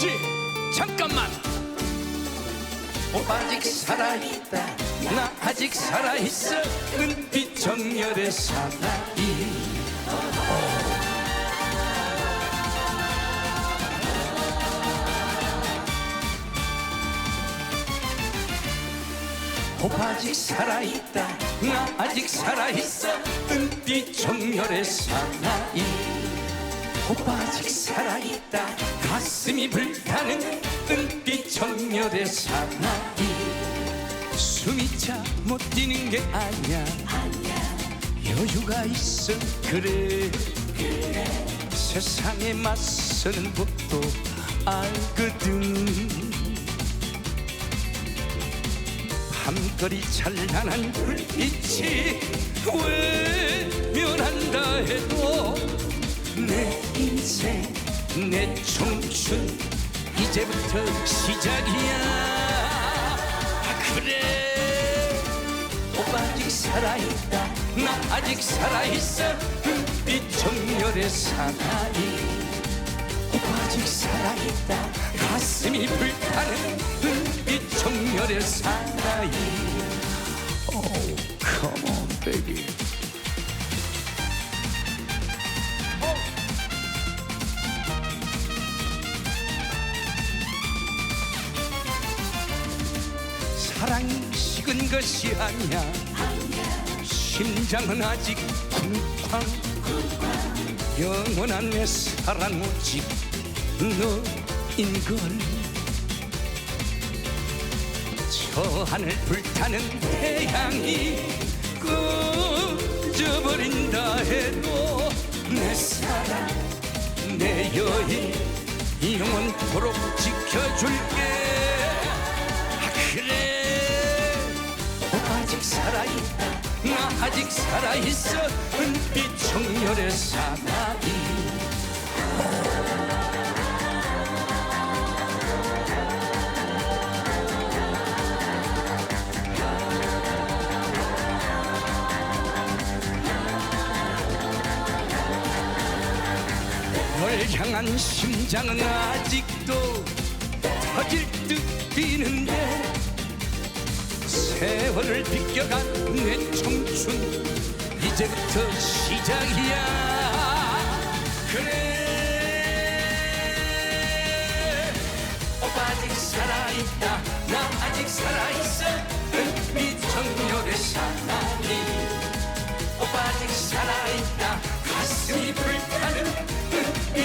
아저씨 잠깐만. 오빠 아직 살아있다. 나 아직 살아있어. 은빛 정열의 사나이. 오빠 아직 살아있다. 나 아직 살아있어. 은빛 정열의 사나이. 오빠 아직 살아있다 가슴이 불타는 은빛 정열의 사나이. 숨이 차 못 뛰는 게 아니야. 여유가 있어 그래. 세상에 맞서는 법도 알거든. 밤거리 찬란한 불빛이 외면한다 해도 내 인생 내 청춘 이제부터 시작이야. 아, 그래. 오빠 아직 살아있다. 나 아직 살아있어. 불빛 정열의 사나이. 오빠 아직 살아있다. 가슴이 불타는 불빛 정열의 사나이. Oh, come on, baby. 사랑이 식은 것이 아니야. 심장은 아직 쿵쾅. 영원한 내 사랑 오직 너인걸. 저 하늘 불타는 태양이 꺼져버린다 해도 내 사랑 내 여인 영원토록 지켜줄게. 아, 그래 아직 살아있다. 나 아직 살아있어. 은빛 정열의 사나이. 널 향한 심장은 아직도 터질 듯 뛰는데 세월을 비껴간 내 청춘 이제부터 시작이야. 그래. 오빠 아직 살아있다. 나 아직 살아있어. 정열의 사나이. 오빠 아직 살아있다. 가슴이 불타는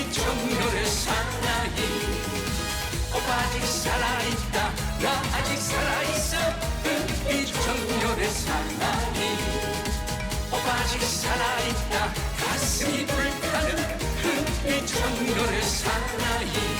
정열의 사나이. 오빠 아직 살아있다. 나 아직 살아있어 은빛 정열의 사나이. 오빠 아직 살아있다. 가슴이 불타는 은빛 정열의 사나이